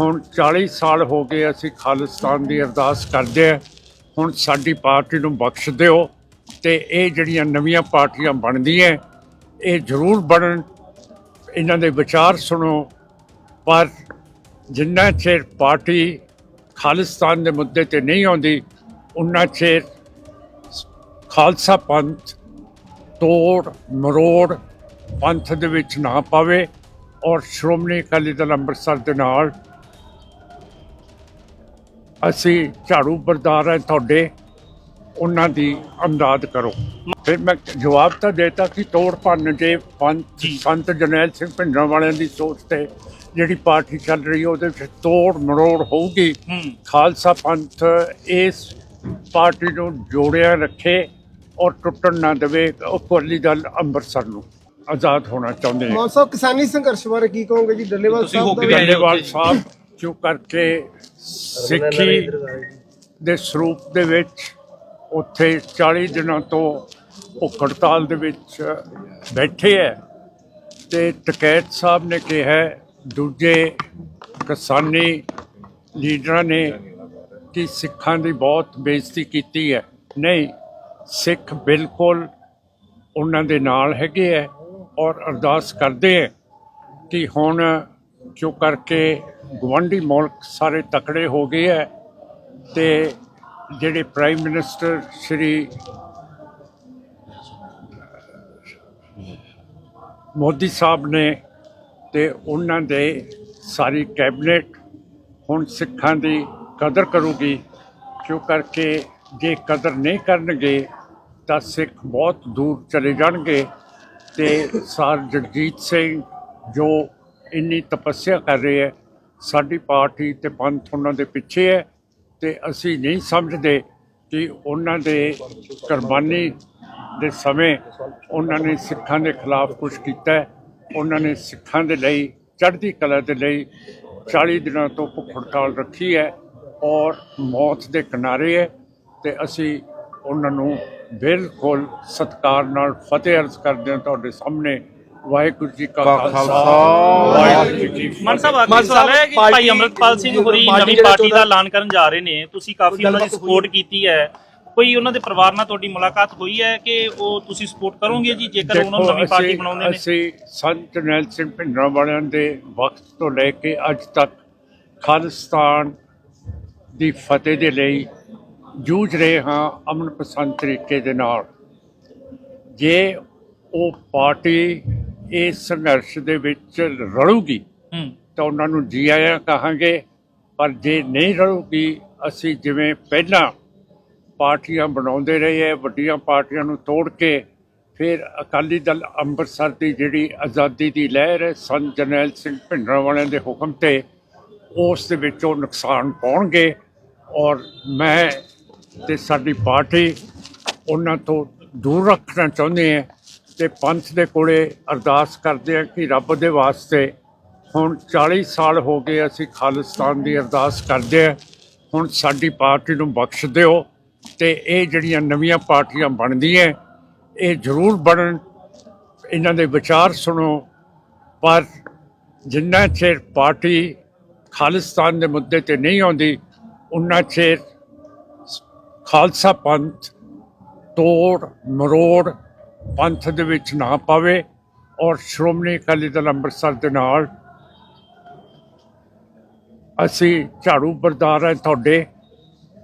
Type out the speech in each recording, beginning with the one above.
ਹੁਣ 40 ਸਾਲ ਹੋ ਗਏ ਅਸੀਂ ਖਾਲਿਸਤਾਨ ਦੀ ਅਰਦਾਸ ਕਰਦੇ ਹਾਂ। ਹੁਣ ਸਾਡੀ ਪਾਰਟੀ ਨੂੰ ਬਖਸ਼ ਦਿਓ ਤੇ ਇਹ ਜਿਹੜੀਆਂ ਨਵੀਆਂ ਪਾਰਟੀਆਂ ਬਣਦੀਆਂ, ਇਹ ਜ਼ਰੂਰ ਬਣਨ। ਇਹਨਾਂ ਦੇ ਵਿਚਾਰ ਸੁਣੋ। ਪਰ ਜਿੰਨਾ ਚਿਰ ਪਾਰਟੀ ਖਾਲਿਸਤਾਨ ਦੇ ਮੁੱਦੇ ਤੇ ਨਹੀਂ ਆਉਂਦੀ, ਉਨਾ ਚਿਰ ਖਾਲਸਾ ਪੰਥ ਤੋੜ, ਮਰੋੜ ਪੰਥ ਦੇ ਵਿੱਚ ਨਾ ਪਾਵੇ ਔਰ ਸ਼੍ਰੋਮਣੀ ਅਕਾਲੀ ਦਲ ਅੰਮ੍ਰਿਤਸਰ ਦੇ ਨਾਲ ਅਸੀਂ ਝਾੜੂ ਬਰਦਾਰ ਹੈ ਤੁਹਾਡੇ ਉਹਨਾਂ ਦੀ ਅਮਦਾਦ ਕਰੋ। ਫਿਰ ਮੈਂ ਜਵਾਬ ਤਾਂ ਦੇਤਾ ਕਿ ਤੋੜ ਭੰਨ ਜੇ ਪੰਥ ਸੰਤ ਜਰਨੈਲ ਸਿੰਘ ਭਿੰਡਰਾਂ ਵਾਲਿਆਂ ਦੀ ਸੋਚ ਤੇ ਜਿਹੜੀ ਪਾਰਟੀ ਚੱਲ ਰਹੀ ਹੈ ਉਹਦੇ ਵਿੱਚ ਤੋੜ ਮਰੋੜ ਹੋਊਗੀ। ਖਾਲਸਾ ਪੰਥ ਇਸ ਪਾਰਟੀ ਨੂੰ ਜੋੜਿਆ ਰੱਖੇ ਔਰ ਟੁੱਟਣ ਨਾ ਦੇਵੇ ਉਹ ਦਲ ਅੰਮ੍ਰਿਤਸਰ ਨੂੰ ਆਜ਼ਾਦ ਹੋਣਾ ਚਾਹੁੰਦੇ ਨੇ। ਮਾਨ ਸਾਹਿਬ ਕਿਸਾਨੀ ਸੰਘਰਸ਼ ਬਾਰੇ ਕੀ ਕਹੋਗੇ ਜੀ? ਡੱਲੇਵਾਲ ਸਾਹਿਬ ਦਾ ਡੱਲੇਵਾਲ। ਸਾਹਿਬ ਜੋ ਕਰਕੇ ਸਿੱਖੀ ਦੇ ਸਰੂਪ ਦੇ ਵਿੱਚ ਉੱਥੇ 40 ਦਿਨਾਂ ਤੋਂ ਭੁੱਖ ਹੜਤਾਲ ਦੇ ਵਿੱਚ ਬੈਠੇ ਹੈ ਤੇ ਟਕੈਤ ਸਾਹਿਬ ਨੇ ਕਿਹਾ ਦੂਜੇ ਕਿਸਾਨੀ ਲੀਡਰਾਂ ਨੇ ਕਿ ਸਿੱਖਾਂ ਦੀ ਬਹੁਤ ਬੇਇੱਜ਼ਤੀ ਕੀਤੀ ਹੈ। ਨਹੀਂ, ਸਿੱਖ ਬਿਲਕੁਲ ਉਹਨਾਂ ਦੇ ਨਾਲ ਹੈਗੇ ਹੈ ਔਰ ਅਰਦਾਸ ਕਰਦੇ ਹੈ ਕਿ ਹੁਣ ਜੋ ਕਰਕੇ ਗਵੰਡੀ ਮੁਲਕ ਸਾਰੇ ਤਕੜੇ ਹੋ ਗਏ ਹੈ ਤੇ ਜਿਹੜੇ ਪ੍ਰਾਈਮ ਮਿਨਿਸਟਰ ਸ਼੍ਰੀ ਮੋਦੀ ਸਾਹਿਬ ਨੇ ਤੇ ਉਹਨਾਂ ਦੇ ਸਾਰੀ ਕੈਬਨਿਟ ਹੁਣ ਸਿੱਖਾਂ ਦੀ ਕਦਰ ਕਰੂਗੀ, ਕਿਉਂ ਕਰਕੇ ਜੇ ਕਦਰ ਨਹੀਂ ਕਰਨਗੇ ਤਾਂ ਸਿੱਖ ਬਹੁਤ ਦੂਰ ਚਲੇ ਜਾਣਗੇ ਤੇ ਸਰ ਜਗਜੀਤ ਸਿੰਘ ਜੋ ਇੰਨੀ ਤਪੱਸਿਆ ਕਰ ਰਹੇ ਹੈ। ਸਾਡੀ ਪਾਰਟੀ ਤੇ ਪੰਥ ਉਹਨਾਂ ਦੇ ਪਿੱਛੇ ਹੈ ਤੇ ਅਸੀਂ ਨਹੀਂ ਸਮਝਦੇ ਕਿ ਉਹਨਾਂ ਦੇ ਕੁਰਬਾਨੀ ਦੇ ਸਮੇਂ ਉਹਨਾਂ ਨੇ ਸਿੱਖਾਂ ਦੇ ਖਿਲਾਫ ਕੁਝ ਕੀਤਾ ਹੈ। ਉਹਨਾਂ ਨੇ ਸਿੱਖਾਂ ਦੇ ਲਈ, ਚੜ੍ਹਦੀ ਕਲਾ ਦੇ ਲਈ 40 ਦਿਨਾਂ ਤੋਂ ਭੁੱਖ ਹੜਤਾਲ ਰੱਖੀ ਹੈ ਔਰ ਮੌਤ ਦੇ ਕਿਨਾਰੇ ਹੈ ਤੇ ਅਸੀਂ ਉਹਨਾਂ ਨੂੰ ਬਿਲਕੁਲ ਸਤਿਕਾਰ ਨਾਲ ਫਤਿਹ ਅਰਜ਼ ਕਰਦੇ ਹਾਂ। ਤੁਹਾਡੇ ਸਾਹਮਣੇ ਵਾਹਿਗੁਰੂ ਜੀ ਕਾ ਖਾਲਸਾ ਵਾਹਿਗੁਰੂ ਜੀ ਕੀ ਮਨ ਸਾਹਿਬ ਮਾਨ ਸਵਾਲ ਹੈ ਸਾਹਿਬ, ਕਿ ਭਾਈ ਅਮਰਤਪਾਲ ਸਿੰਘ ਹੋਰੀ ਨਵੀਂ ਪਾਰਟੀ ਦਾ ਐਲਾਨ ਕਰਨ ਜਾ ਰਹੇ ਨੇ ਤੁਸੀਂ ਕਾਫੀ ਉਹਨਾਂ ਦੀ ਸਪੋਰਟ ਕੀਤੀ ਹੈ। ਕੋਈ ਉਹਨਾਂ ਦੇ ਪਰਿਵਾਰ ਨਾਲ ਤੁਹਾਡੀ ਮੁਲਾਕਾਤ ਹੋਈ ਹੈ ਕਿ ਉਹ ਤੁਸੀਂ ਸਪੋਰਟ ਕਰੋਗੇ ਜੀ ਜੇਕਰ ਉਹਨਾਂ ਨੂੰ ਨਵੀਂ ਪਾਰਟੀ ਬਣਾਉਂਦੇ ਨੇ? ਅਸੀਂ ਸੰਤ ਜਰਨੈਲ ਸਿੰਘ ਭਿੰਡਰਾਂ ਵਾਲਿਆਂ ਦੇ ਵਕਤ ਤੋਂ ਲੈ ਕੇ ਅੱਜ ਤੱਕ ਖਾਲਿਸਤਾਨ ਦੀ ਫਤਿਹ ਦੇ ਲਈ ਜੂਝ ਰਹੇ ਹਾਂ ਅਮਨ ਪਸੰਦ ਤਰੀਕੇ ਦੇ ਨਾਲ। ਜੇ ਉਹ ਪਾਰਟੀ ਇਸ ਸੰਘਰਸ਼ ਦੇ ਵਿੱਚ ਰਲੂਗੀ ਤਾਂ ਉਹਨਾਂ ਨੂੰ ਜੀ ਆਇਆਂ ਕਹਾਂਗੇ। ਪਰ ਜੇ ਨਹੀਂ ਰਹੂਗੀ ਅਸੀਂ ਜਿਵੇਂ ਪਹਿਲਾਂ ਪਾਰਟੀਆਂ ਬਣਾਉਂਦੇ ਰਹੇ ਹੈ ਵੱਡੀਆਂ ਪਾਰਟੀਆਂ ਨੂੰ ਤੋੜ ਕੇ ਫਿਰ ਅਕਾਲੀ ਦਲ ਅੰਮ੍ਰਿਤਸਰ ਦੀ ਜਿਹੜੀ ਆਜ਼ਾਦੀ ਦੀ ਲਹਿਰ ਹੈ ਸੰਤ ਜਰਨੈਲ ਸਿੰਘ ਭਿੰਡਰਾਂ ਵਾਲਿਆਂ ਦੇ ਹੁਕਮ ਤੇ ਉਸ ਦੇ ਵਿੱਚ ਉਹ ਨੁਕਸਾਨ ਪਾਉਣਗੇ। ਔਰ ਮੈਂ ਤੇ ਸਾਡੀ ਪਾਰਟੀ ਉਹਨਾਂ ਤੋਂ ਦੂਰ ਰੱਖਣਾ ਚਾਹੁੰਦੇ ਹਾਂ। ਤੇ ਪੰਥ ਦੇ ਕੋਲੇ ਅਰਦਾਸ ਕਰਦੇ ਹਾਂ ਕਿ ਰੱਬ ਦੇ ਵਾਸਤੇ ਹੁਣ 40 ਸਾਲ ਹੋ ਗਏ ਅਸੀਂ ਖਾਲਿਸਤਾਨ ਦੀ ਅਰਦਾਸ ਕਰਦੇ ਹਾਂ। ਹੁਣ ਸਾਡੀ ਪਾਰਟੀ ਨੂੰ ਬਖਸ਼ ਦਿਓ ਤੇ ਇਹ ਜਿਹੜੀਆਂ ਨਵੀਆਂ ਪਾਰਟੀਆਂ ਬਣਦੀਆਂ, ਇਹ ਜ਼ਰੂਰ ਬਣਨ। ਇਹਨਾਂ ਦੇ ਵਿਚਾਰ ਸੁਣੋ। ਪਰ ਜਿੰਨਾ ਚਿਰ ਪਾਰਟੀ ਖਾਲਿਸਤਾਨ ਦੇ ਮੁੱਦੇ ਤੇ ਨਹੀਂ ਆਉਂਦੀ, ਉਨਾ ਚਿਰ ਖਾਲਸਾ ਪੰਥ ਤੋੜ ਮਰੋੜ ਪੰਥ ਦੇ ਵਿੱਚ ਨਾ ਪਾਵੇ ਔਰ ਸ਼੍ਰੋਮਣੀ ਅਕਾਲੀ ਦਲ ਅੰਮ੍ਰਿਤਸਰ ਦੇ ਨਾਲ ਅਸੀਂ ਝਾੜੂ ਬਰਦਾਰ ਹੈ ਤੁਹਾਡੇ।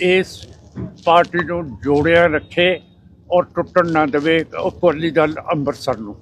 ਇਸ ਪਾਰਟੀ ਨੂੰ ਜੋੜਿਆ ਰੱਖੇ ਔਰ ਟੁੱਟਣ ਨਾ ਦੇਵੇ ਅਕਾਲੀ ਦਲ ਅੰਮ੍ਰਿਤਸਰ ਨੂੰ।